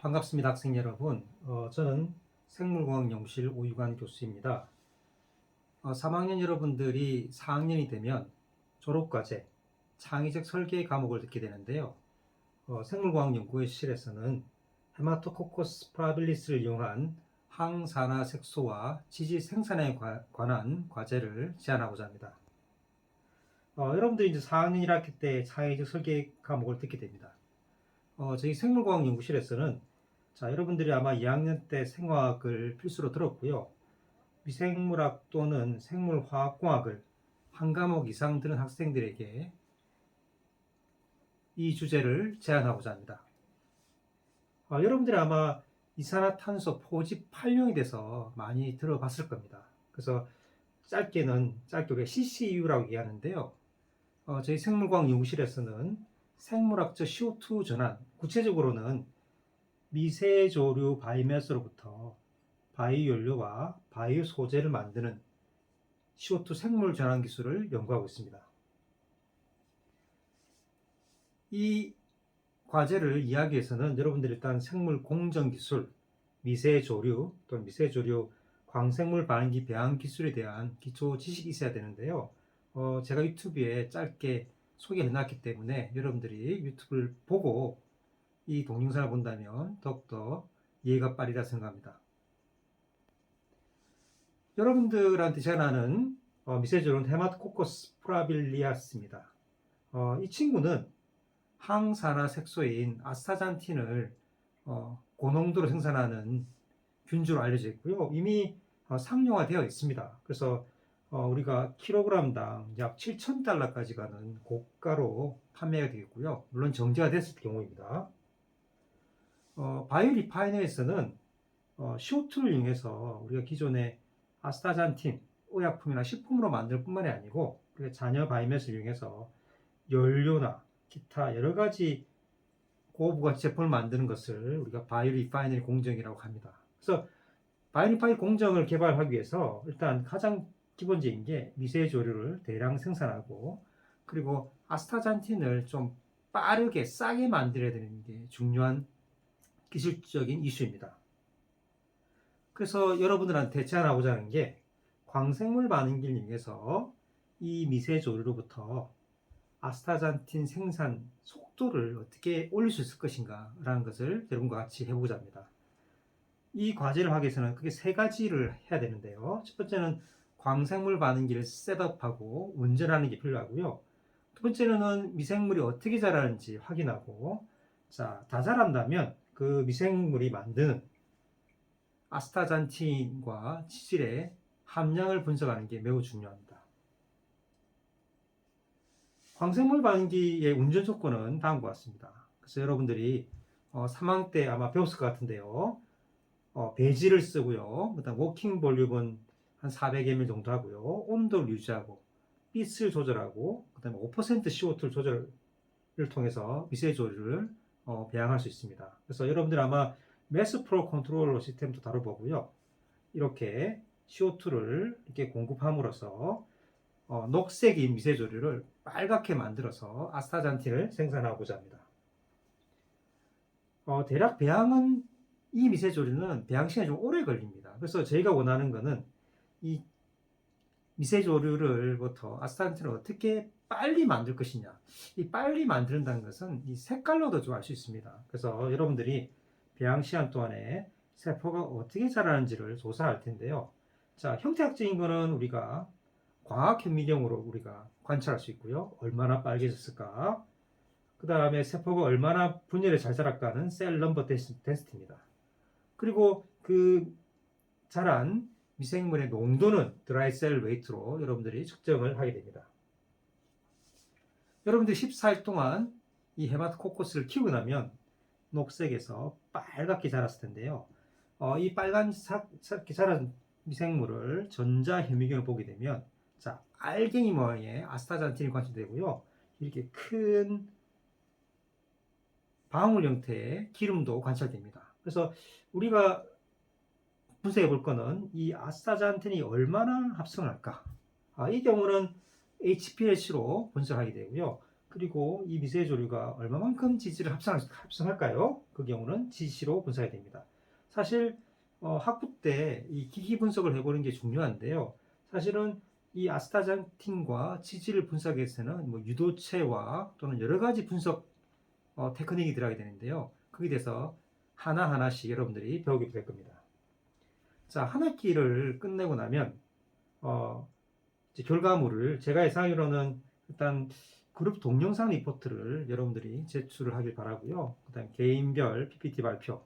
반갑습니다, 학생 여러분. 어, 저는 생물공학연구실 오유관 교수입니다. 어, 3학년 여러분들이 4학년이 되면 졸업과제, 창의적 설계 과목을 듣게 되는데요. 어, 생물공학 연구실에서는 헤마토코코스 프라빌리스를 이용한 항산화 색소와 지지 생산에 과- 관한 과제를 제안하고자 합니다. 어, 여러분들이 이제 4학년 1학기 때 창의적 설계 과목을 듣게 됩니다. 어, 저희 생물과학 연구실에서는 자, 여러분들이 아마 2학년 때 생화학을 필수로 들었고요. 미생물학 또는 생물화학공학을 한 과목 이상 들은 학생들에게 이 주제를 제안하고자 합니다. 어, 여러분들이 아마 이산화탄소 포집 활용에 대해서 많이 들어봤을 겁니다. 그래서 짧게는 짧게 우리가 CCU라고 얘기하는데요. 어, 저희 생물과학 연구실에서는 생물학적 CO2 전환, 구체적으로는 미세조류 바이매스로부터 바이오 연료와 바이오 소재를 만드는 CO2 생물 전환 기술을 연구하고 있습니다. 이 과제를 이해하기 위해서는 여러분들이 일단 생물 공정 기술, 미세조류 또는 미세조류 광생물 반응기 배양 기술에 대한 기초 지식이 있어야 되는데요. 어, 제가 유튜브에 짧게 소개해 놨기 때문에 여러분들이 유튜브를 보고 이 동영상을 본다면 더욱더 이해가 빠르리라 생각합니다. 여러분들한테 전하는 어, 미세조류는 헤마토코코스 프라빌리아스입니다. 어, 이 친구는 항산화 색소인 아스타잔틴을 어, 고농도로 생산하는 균주로 알려져 있고요. 이미 어, 상용화되어 있습니다. 그래서 어, 우리가 킬로그램당 약 7,000달러까지 가는 고가로 판매가 되겠고요. 물론 정제가 됐을 경우입니다. 어, 바이오 리파이너에서는 어, CO2를 이용해서 우리가 기존의 아스타잔틴 의약품이나 식품으로 만들 뿐만이 아니고 우리가 잔여 바이맷을 이용해서 연료나 기타 여러 가지 고부가 제품을 만드는 것을 우리가 바이오 리파이너리 공정이라고 합니다. 그래서 바이오 리파이너리 공정을 개발하기 위해서 일단 가장 기본적인 게 미세 조류를 대량 생산하고 그리고 아스타잔틴을 좀 빠르게 싸게 만들어야 되는 게 중요한 기술적인 이슈입니다. 그래서 여러분들한테 제안하고자 하는 게 광생물 반응기를 이용해서 이 미세 조류로부터 아스타잔틴 생산 속도를 어떻게 올릴 수 있을 것인가 라는 것을 여러분과 같이 해보고자 합니다. 이 과제를 하기 위해서는 크게 세 가지를 해야 되는데요. 첫 번째는 광생물 반응기를 셋업하고 운전하는 게 필요하고요. 두 번째는 미생물이 어떻게 자라는지 확인하고 자, 다 자란다면 그 미생물이 만드는 아스타잔틴과 치질의 함량을 분석하는 게 매우 중요합니다. 광생물 반응기의 운전 조건은 다음과 같습니다. 그래서 여러분들이 어, 3학년 때 아마 배웠을 것 같은데요. 어, 배지를 쓰고요. 그다음 워킹 볼륨은 한 400ml 정도 하고요. 온도를 유지하고 빛을 조절하고 그다음에 5% CO2를 조절을 통해서 미세 조류를 어, 배양할 수 있습니다. 그래서 여러분들 아마 매스 프로 컨트롤러 시스템도 다뤄보고요. 이렇게 CO2를 이렇게 공급함으로써 어, 녹색인 미세 조류를 빨갛게 만들어서 아스타잔틴을 생산하고자 합니다. 어, 대략 배양은 이 미세 조류는 배양 시간이 좀 오래 걸립니다. 그래서 저희가 원하는 거는 이 미세 조류를부터 아스타잔틴을 어떻게 빨리 만들 것이냐. 이 빨리 만든다는 것은 이 색깔로도 좀 알 수 있습니다. 그래서 여러분들이 배양 시간 동안에 세포가 어떻게 자라는지를 조사할 텐데요. 자, 형태학적인 거는 우리가 광학 현미경으로 우리가 관찰할 수 있고요. 얼마나 빨개졌을까? 그 다음에 세포가 얼마나 분열에 잘 자랄까는 셀 넘버 테스트입니다. 그리고 그 자란 미생물의 농도는 드라이 셀 웨이트로 여러분들이 측정을 하게 됩니다. 여러분들이 14일 동안 이 헤마토코코스를 키우고 나면 녹색에서 빨갛게 자랐을 텐데요. 어, 이 빨간색게 자란 미생물을 전자 현미경을 보게 되면 자 알갱이 모양의 아스타잔틴이 관찰되고요. 이렇게 큰 방울 형태의 기름도 관찰됩니다. 그래서 우리가 분석해 볼 거는 이 아스타잔틴이 얼마나 합성할까? 아, 이 경우는 HPLC로 분석하게 되고요. 그리고 이 미세 조류가 얼마만큼 지지를 합성, 합성할까요? 그 경우는 지시로 분석이 됩니다. 사실 어, 학부 때 이 기기 분석을 해보는 게 중요한데요. 사실은 이 아스타잔틴과 지지를 분석하기 위해서는 뭐 유도체와 또는 여러 가지 분석 어, 테크닉이 들어가게 되는데요. 거기에 대해서 하나하나씩 여러분들이 배우게 될 겁니다. 자, 한 학기를 끝내고 나면 어, 결과물을 제가 예상하기로는 일단 그룹 동영상 리포트를 여러분들이 제출을 하길 바라고요. 그다음 개인별 PPT 발표,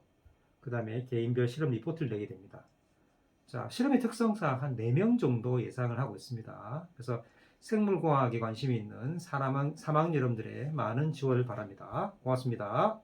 그다음에 개인별 실험 리포트를 내게 됩니다. 자, 실험의 특성상 한 4명 정도 예상을 하고 있습니다. 그래서 생물공학에 관심이 있는 사람, 사망 여러분들의 많은 지원을 바랍니다. 고맙습니다.